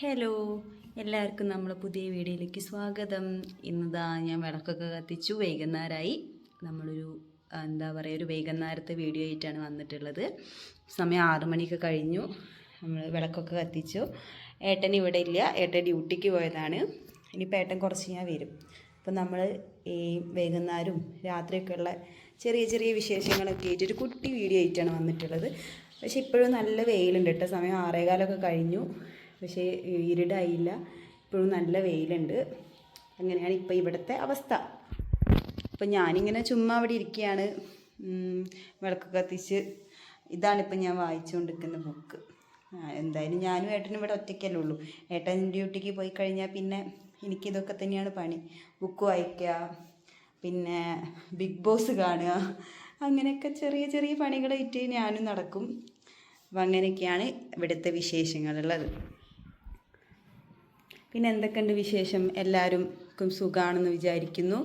Hello എല്ലാവർക്കും നമ്മളെ പുതിയ വീഡിയോയിലേക്ക് സ്വാഗതം. ഇന്നതാ ഞാൻ വിളക്കൊക്കെ കത്തിച്ചു വൈകുന്നേരമായി നമ്മളൊരു എന്താ പറയുക ഒരു വൈകുന്നേരത്തെ വീഡിയോ ആയിട്ടാണ് വന്നിട്ടുള്ളത്. സമയം ആറ് മണിയൊക്കെ കഴിഞ്ഞു നമ്മൾ വിളക്കൊക്കെ കത്തിച്ചു. ഏട്ടൻ ഇവിടെ ഇല്ല ഏട്ടൻ ഡ്യൂട്ടിക്ക് പോയതാണ്. ഇനിയിപ്പോൾ ഏട്ടൻ കുറച്ച് ഞാൻ വരും. അപ്പം നമ്മൾ ഈ വൈകുന്നേരവും രാത്രിയൊക്കെ ഉള്ള ചെറിയ ചെറിയ വിശേഷങ്ങളൊക്കെ ആയിട്ട് ഒരു കുട്ടി വീഡിയോ ആയിട്ടാണ് വന്നിട്ടുള്ളത്. പക്ഷേ ഇപ്പോഴും നല്ല വെയിലുണ്ട് കേട്ടോ സമയം ആറേകാലമൊക്കെ കഴിഞ്ഞു. പക്ഷേ ഇരുടായില്ല. ഇപ്പോഴും നല്ല വെയിലുണ്ട്. അങ്ങനെയാണ് ഇപ്പോൾ ഇവിടുത്തെ അവസ്ഥ. അപ്പം ഞാനിങ്ങനെ ചുമ്മാ അവിടെ ഇരിക്കുകയാണ്. വിളക്ക് കത്തിച്ച്. ഇതാണിപ്പോൾ ഞാൻ വായിച്ചുകൊണ്ടിരിക്കുന്ന ബുക്ക്. എന്തായാലും ഞാനും ഏട്ടനും ഇവിടെ ഒറ്റയ്ക്കല്ലേ ഉള്ളൂ. ഏട്ടൻ ഡ്യൂട്ടിക്ക് പോയി കഴിഞ്ഞാൽ പിന്നെ എനിക്കിതൊക്കെ തന്നെയാണ് പണി. ബുക്ക് വായിക്കുക പിന്നെ ബിഗ് ബോസ് കാണുക. അങ്ങനെയൊക്കെ ചെറിയ ചെറിയ പണികളായിട്ട് ഞാനും നടക്കും. അപ്പം അങ്ങനെയൊക്കെയാണ് ഇവിടുത്തെ വിശേഷങ്ങളുള്ളത്. പിന്നെ എന്തൊക്കെയുണ്ട് വിശേഷം? എല്ലാവർക്കും സുഖമാണെന്ന് വിചാരിക്കുന്നു.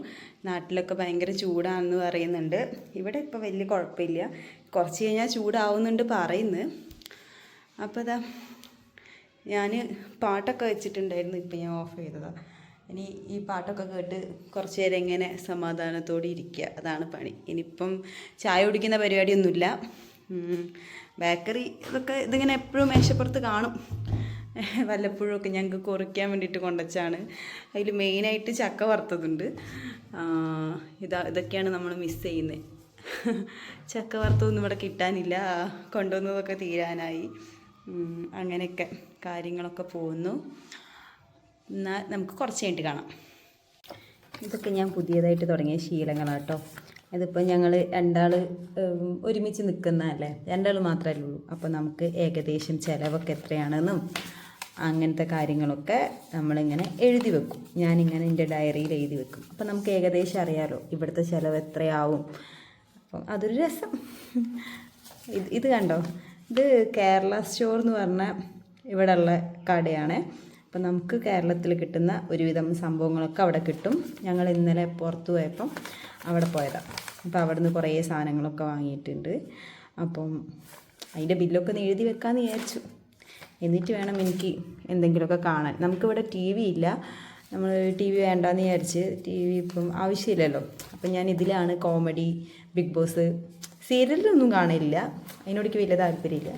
നാട്ടിലൊക്കെ ഭയങ്കര ചൂടാണെന്ന് പറയുന്നുണ്ട്. ഇവിടെ ഇപ്പോൾ വലിയ കുഴപ്പമില്ല. കുറച്ച് കഴിഞ്ഞാൽ ചൂടാവുന്നുണ്ട് പറയുന്നു. അപ്പോൾ ഇതാ ഞാൻ പാട്ടൊക്കെ വെച്ചിട്ടുണ്ടായിരുന്നു. ഇപ്പം ഞാൻ ഓഫ് ചെയ്തതാണ് ഇനി ഈ പാട്ടൊക്കെ കേട്ട് കുറച്ച് നേരം എങ്ങനെ സമാധാനത്തോടെ ഇരിക്കുക. അതാണ് പണി. ഇനിയിപ്പം ചായ കുടിക്കുന്ന പരിപാടിയൊന്നുമില്ല. ബേക്കറി ഇതൊക്കെ ഇതിങ്ങനെ എപ്പോഴും മേശപ്പുറത്ത് കാണും. വല്ലപ്പോഴും ഒക്കെ ഞങ്ങൾക്ക് കുറയ്ക്കാൻ വേണ്ടിയിട്ട് കൊണ്ടുവച്ചാണ് അതിൽ മെയിനായിട്ട് ചക്ക വറുത്തതുണ്ട്. ഇതാ ഇതൊക്കെയാണ് നമ്മൾ മിസ് ചെയ്യുന്നത്. ചക്ക വറുത്തതൊന്നും ഇവിടെ കിട്ടാനില്ല. കൊണ്ടുവന്നതൊക്കെ തീരാനായി. അങ്ങനെയൊക്കെ കാര്യങ്ങളൊക്കെ പോകുന്നു. എന്നാൽ നമുക്ക് കുറച്ച് കഴിഞ്ഞിട്ട് കാണാം. ഇതൊക്കെ ഞാൻ പുതിയതായിട്ട് തുടങ്ങിയ ശീലങ്ങളാട്ടോ. ഇതിപ്പോൾ ഞങ്ങൾ രണ്ടാൾ ഒരുമിച്ച് നിൽക്കുന്നതല്ലേ രണ്ടാൾ മാത്രമല്ലേ ഉള്ളൂ. അപ്പോൾ നമുക്ക് ഏകദേശം ചിലവൊക്കെ എത്രയാണെന്നും അങ്ങനത്തെ കാര്യങ്ങളൊക്കെ നമ്മളിങ്ങനെ എഴുതി വെക്കും. ഞാനിങ്ങനെ എന്റെ ഡയറിയിൽ എഴുതി വെക്കും. അപ്പോൾ നമുക്ക് ഏകദേശം അറിയാമല്ലോ ഇവിടുത്തെ ചിലവ് എത്രയാവും. അപ്പം അതൊരു രസം. ഇത് ഇത് കണ്ടോ? ഇത് കേരള സ്റ്റോർ എന്ന് പറഞ്ഞ ഇവിടെയുള്ള കടയാണ്. അപ്പം നമുക്ക് കേരളത്തിൽ കിട്ടുന്ന ഒരുവിധം സംഭവങ്ങളൊക്കെ അവിടെ കിട്ടും. ഞങ്ങൾ ഇന്നലെ പുറത്തു പോയപ്പം അവിടെ പോയതാണ് അപ്പോൾ അവിടെ നിന്ന് കുറേ സാധനങ്ങളൊക്കെ വാങ്ങിയിട്ടുണ്ട്. അപ്പം അതിന്റെ ബില്ലൊക്കെ ഒന്ന് എഴുതി വെക്കാമെന്ന് വിചാരിച്ചു. എന്നിട്ട് വേണം എനിക്ക് എന്തെങ്കിലുമൊക്കെ കാണാൻ. നമുക്കിവിടെ ടി വി ഇല്ല. നമ്മൾ ടി വി വേണ്ടാന്ന് വിചാരിച്ച് ടി വി ഇപ്പം ആവശ്യമില്ലല്ലോ. അപ്പം ഞാൻ ഇതിലാണ് കോമഡി ബിഗ് ബോസ് സീരിയലൊന്നും കാണില്ല. അതിനോടേക്ക് വലിയ താല്പര്യമില്ല.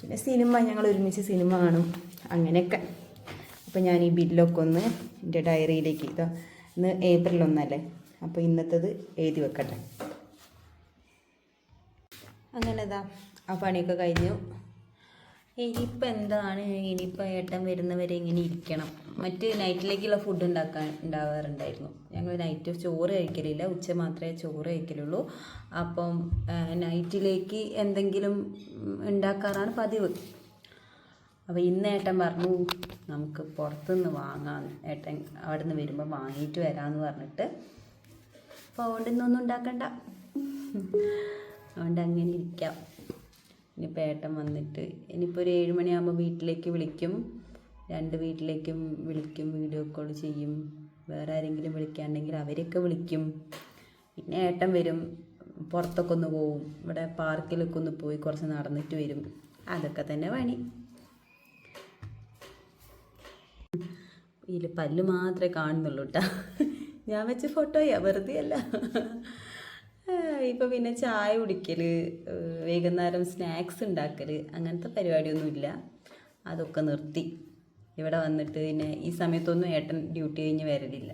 പിന്നെ സിനിമ ഞങ്ങൾ ഒരുമിച്ച് സിനിമ കാണും. അങ്ങനെയൊക്കെ. അപ്പം ഞാൻ ഈ ബില്ലൊക്കെ ഒന്ന് എന്റെ ഡയറിയിലേക്ക് ഇതാ. ഇന്ന് ഏപ്രിൽ ഒന്നല്ലേ? അപ്പോൾ ഇന്നത്തേത് എഴുതി വെക്കട്ടെ. അങ്ങനെ ഇതാ ആ പണിയൊക്കെ കഴിഞ്ഞു. ഇനിയിപ്പോൾ എന്താണ്? ഇനിയിപ്പോൾ ഏട്ടൻ വരുന്നവരെ ഇങ്ങനെ ഇരിക്കണം. മറ്റ് നൈറ്റിലേക്കുള്ള ഫുഡ് ഉണ്ടാക്കാൻ ഉണ്ടാവാറുണ്ടായിരുന്നു. ഞങ്ങൾ നൈറ്റ് ചോറ് കഴിക്കലില്ല. ഉച്ച മാത്രമേ ചോറ് കഴിക്കലുള്ളൂ. അപ്പം നൈറ്റിലേക്ക് എന്തെങ്കിലും ഉണ്ടാക്കാറാണ് പതിവ്. അപ്പോൾ ഇന്ന് ഏട്ടൻ പറഞ്ഞു നമുക്ക് പുറത്തുനിന്ന് വാങ്ങാം ഏട്ടൻ അവിടെ നിന്ന് വരുമ്പോൾ വാങ്ങിയിട്ട് വരാമെന്ന് പറഞ്ഞിട്ട് അപ്പോൾ അതുകൊണ്ട് ഇന്നൊന്നും ഉണ്ടാക്കണ്ട. അതുകൊണ്ട് അങ്ങനെ ഇരിക്കാം. ഇനിയിപ്പോൾ പേട്ടൻ വന്നിട്ട് ഇനിയിപ്പോൾ ഒരു ഏഴ് മണിയാകുമ്പോൾ വീട്ടിലേക്ക് വിളിക്കും. രണ്ട് വീട്ടിലേക്കും വിളിക്കും വീഡിയോ കോൾ ചെയ്യും. വേറെ ആരെങ്കിലും വിളിക്കാണ്ടെങ്കിൽ അവരെയൊക്കെ വിളിക്കും. പിന്നെ ഏട്ടൻ വരും പുറത്തൊക്കെ ഒന്ന് പോവും. ഇവിടെ പാർക്കിലൊക്കെ ഒന്ന് പോയി കുറച്ച് നടന്നിട്ട് വരും. അതൊക്കെ തന്നെ പണി. ഇതിൽ പല്ല് മാത്രമേ കാണുന്നുള്ളൂ കേട്ടോ ഞാൻ വെച്ച ഫോട്ടോയാ വെറുതെ അല്ല ഇപ്പം പിന്നെ ചായ കുടിക്കൽ വൈകുന്നേരം സ്നാക്സ് ഉണ്ടാക്കൽ അങ്ങനത്തെ പരിപാടിയൊന്നുമില്ല. അതൊക്കെ നിർത്തി. ഇവിടെ വന്നിട്ട് പിന്നെ ഈ സമയത്തൊന്നും ഏട്ടൻ ഡ്യൂട്ടി കഴിഞ്ഞ് വരലില്ല.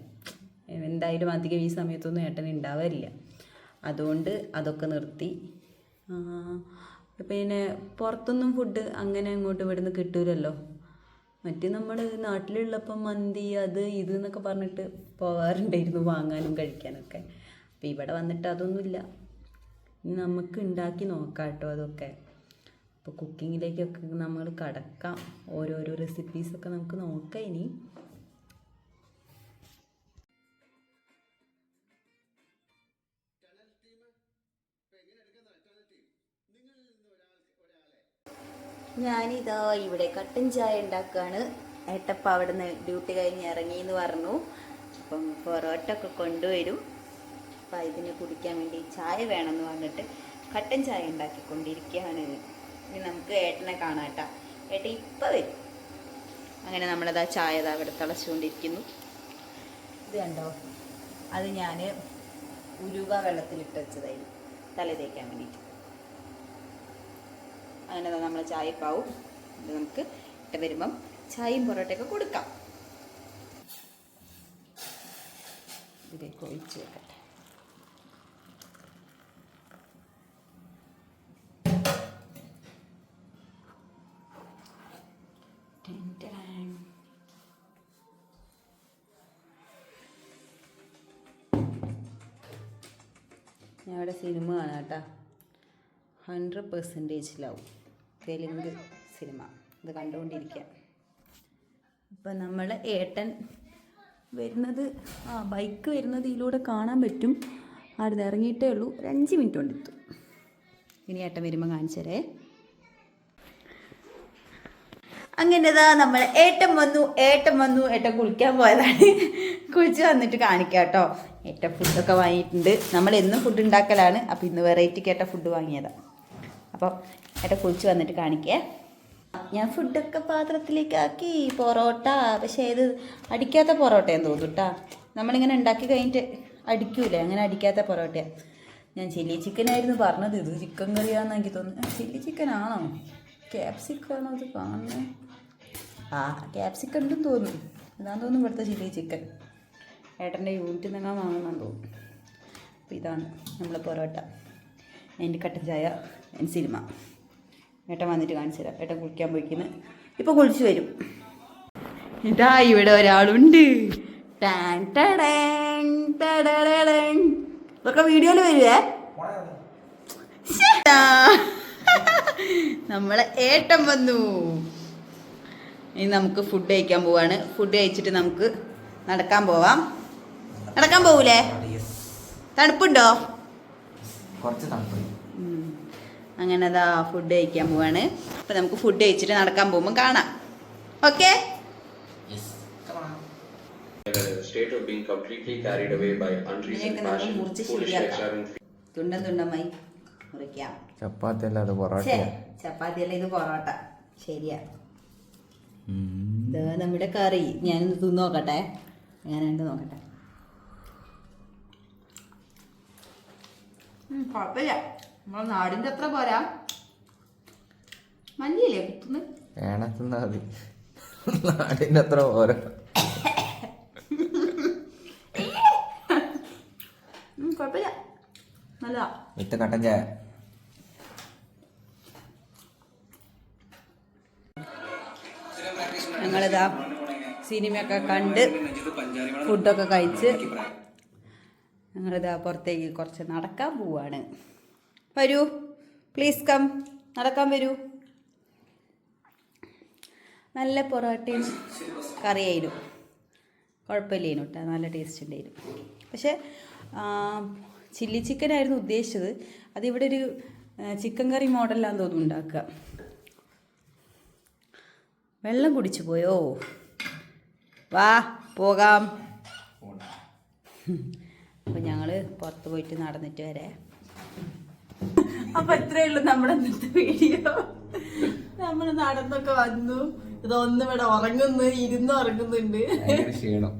എന്തായാലും അധികം ഈ സമയത്തൊന്നും ഏട്ടൻ ഉണ്ടാവാറില്ല അതുകൊണ്ട് അതൊക്കെ നിർത്തി. പിന്നെ പുറത്തൊന്നും ഫുഡ് അങ്ങനെ അങ്ങോട്ട് ഇവിടുന്ന് കിട്ടൂലല്ലോ. മറ്റേ നമ്മൾ നാട്ടിലുള്ളപ്പം മന്തി അത് ഇത് എന്നൊക്കെ പറഞ്ഞിട്ട് പോകാറുണ്ടായിരുന്നു വാങ്ങാനും കഴിക്കാനൊക്കെ. അപ്പോൾ ഇവിടെ വന്നിട്ട് അതൊന്നുമില്ല. ഇനി നമുക്ക് ഉണ്ടാക്കി നോക്കാം കേട്ടോ അതൊക്കെ അപ്പോൾ കുക്കിങ്ങിലേക്കൊക്കെ നമ്മൾ കടക്കാം. ഓരോരോ റെസിപ്പീസൊക്കെ നമുക്ക് നോക്കാം ഇനി. ഞാനിതാ ഇവിടെ കട്ടൻ ചായ ഉണ്ടാക്കുകയാണ് ഏട്ടപ്പ അവിടെ നിന്ന് ഡ്യൂട്ടി കഴിഞ്ഞ് ഇറങ്ങി എന്ന് പറഞ്ഞു. അപ്പം പൊറോട്ട ഒക്കെ കൊണ്ടുവരും. അപ്പം ഇതിന് കുടിക്കാൻ വേണ്ടി ചായ വേണമെന്ന് പറഞ്ഞിട്ട് കട്ടൻ ചായ ഉണ്ടാക്കിക്കൊണ്ടിരിക്കുകയാണ്. ഇനി നമുക്ക് ഏട്ടനെ കാണാം കേട്ടാ. ഏട്ടൻ ഇപ്പം വരും. അങ്ങനെ നമ്മളത് ചായ ദാ ഇവിടെ തിളച്ചുകൊണ്ടിരിക്കുന്നു. ഇത് കണ്ടോ? അത് ഞാൻ ഉരുവ വെള്ളത്തിലിട്ട് വെച്ചതായിരുന്നു തല തേക്കാൻ വേണ്ടിയിട്ട്. അങ്ങനെ നമ്മൾ ചായപ്പാവും. ഇത് നമുക്ക് ഇട്ട് വരുമ്പം ചായയും പൊറോട്ടയൊക്കെ കൊടുക്കാം. ഇതിലേക്ക് ഒഴിച്ച് വെക്കട്ടെ. ഞാൻ ഇവിടെ സിനിമ കാണാം കേട്ടോ. Hundred percentage love Telugu cinema. ഇത് കണ്ടുകൊണ്ടിരിക്കുക ഇപ്പം നമ്മൾ ഏട്ടൻ വരുന്നത് ആ ബൈക്ക് വരുന്നത് ഇതിലൂടെ കാണാൻ പറ്റും. അവിടെ ഇറങ്ങിയിട്ടേ ഉള്ളൂ. ഒരു അഞ്ച് മിനിറ്റ് കൊണ്ട് എത്തും. ഇനി ഏട്ടൻ വരുമ്പോൾ കാണിച്ചു തരേ. അങ്ങനെതാ നമ്മൾ ഏട്ടൻ വന്നു ഏട്ടൻ വന്നു. ഏട്ടൻ കുളിക്കാൻ പോയതാണ്. കുളിച്ച് വന്നിട്ട് കാണിക്കാം കേട്ടോ. ഏട്ടൻ ഫുഡൊക്കെ വാങ്ങിയിട്ടുണ്ട്. നമ്മൾ എന്നും ഫുഡ് ഉണ്ടാക്കലാണ്. അപ്പോൾ ഇന്ന് വെറൈറ്റിക്ക് കേട്ട ഫുഡ് വാങ്ങിയതാണ് അപ്പോൾ ഏട്ടാ കുളിച്ച് വന്നിട്ട് കാണിക്കേ. ഞാൻ ഫുഡൊക്കെ പാത്രത്തിലേക്കാക്കി പൊറോട്ട പക്ഷേ ഇത് അടിക്കാത്ത പൊറോട്ടയെന്ന് തോന്നുന്നു കേട്ടോ നമ്മളിങ്ങനെ ഉണ്ടാക്കി കഴിഞ്ഞിട്ട് അടിക്കൂലേ അങ്ങനെ അടിക്കാത്ത പൊറോട്ട ഞാൻ ചില്ലി ചിക്കനായിരുന്നു പറഞ്ഞത് ഇത് ചിക്കൻ കറിയാന്ന് എനിക്ക് തോന്നുന്നു. ചില്ലി ചിക്കൻ ആണോ? ക്യാപ്സിക്കാണോ ഇത് കാണുന്നത് ആ ക്യാപ്സിക്ക ഉണ്ടെന്ന് തോന്നുന്നു. ഇതാന്ന് തോന്നുന്നു ഇവിടുത്തെ ചില്ലി ചിക്കൻ. ഏട്ടന്റെ യൂണിറ്റ് നിങ്ങൾ വാങ്ങണമെന്ന് തോന്നുന്നു. അപ്പോൾ ഇതാണ് നമ്മളെ പൊറോട്ട. എന്റെ കട്ടൻ ചായ. സിനിമ ഏട്ടൻ വന്നിട്ട് കാണിച്ചു തരാം. ഏട്ടൻ കുളിക്കാൻ പോയിക്കുന്നു. ഇപ്പൊ കുളിച്ചു വരും. ഇതാ ഇവിടെ ഒരാളുണ്ട്. ഇതൊക്കെ വീഡിയോയിൽ വരുവേ. നമ്മളെ ഏട്ടൻ വന്നു. ഇനി നമുക്ക് ഫുഡ് കഴിക്കാൻ പോവാണ്. ഫുഡ് കഴിച്ചിട്ട് നമുക്ക് നടക്കാൻ പോവാം. നടക്കാൻ പോവൂലേ? തണുപ്പുണ്ടോ? കുറച്ച് തണുപ്പ്. അങ്ങനെ അതാ ഫുഡ് കഴിക്കാൻ പോവാണ്. അപ്പൊ നമുക്ക് ഫുഡ് കഴിച്ചിട്ട് നടക്കാൻ പോകുമ്പോൾ കാണാം. ഓക്കെ തുണ്ടം തുണ്ടമായി മുറിക്കാം. ചപ്പാത്തി അല്ല അത് പൊറോട്ട ചപ്പാത്തി അല്ല ഇത് പൊറോട്ട. ശരിയാ. നമ്മുടെ കറി. ഞാൻ തിന്ന് നോക്കട്ടെ. ഞാൻ രണ്ട് നോക്കട്ടെ. ഉം, കുഴപ്പമില്ല നമ്മളെ നാടിന്റെ അത്ര പോരാ. മല്ലിയില്ലേ കുത്തുന്നത് വേണത്തുന്നാ മതി. നാടിന്റെ അത്ര പോരാ. കുഴപ്പമില്ല നല്ലതാ. വിത്ത് കട്ടൻ ചായ. ഞങ്ങളിതാ സിനിമയൊക്കെ കണ്ട് ഫുഡൊക്കെ കഴിച്ച് ഞങ്ങളിതാ പുറത്തേക്ക് കുറച്ച് നടക്കാൻ പോവാണ്. വരൂ. പ്ലീസ് കം നടക്കാൻ വരൂ. നല്ല പൊറോട്ടയും കറിയായിരുന്നു. കുഴപ്പമില്ലേനു കേട്ടോ നല്ല ടേസ്റ്റ് ഉണ്ടായിരുന്നു. പക്ഷേ ചില്ലി ചിക്കൻ ആയിരുന്നു ഉദ്ദേശിച്ചത്. അതിവിടെ ഒരു ചിക്കൻ കറി മോഡലാന്ന് തോന്നുന്നു ഉണ്ടാക്കുക. വെള്ളം കുടിച്ചു പോയോ? വാ പോകാം. അപ്പം ഞങ്ങൾ പുറത്ത് പോയിട്ട് നടന്നിട്ട് വരെ. അപ്പം ഇത്രയേ ഉള്ളൂ നമ്മുടെ ഇന്നത്തെ വീഡിയോ നമ്മൾ നടന്നൊക്കെ വന്നു. ഇതൊന്നും ഇവിടെ ഉറങ്ങുന്നു ഇരുന്ന് ഉറങ്ങുന്നുണ്ട്. ക്ഷീണം.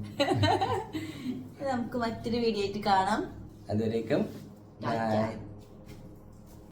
നമുക്ക് മറ്റൊരു വീഡിയോ ആയിട്ട് കാണാം. അതുവരേക്കും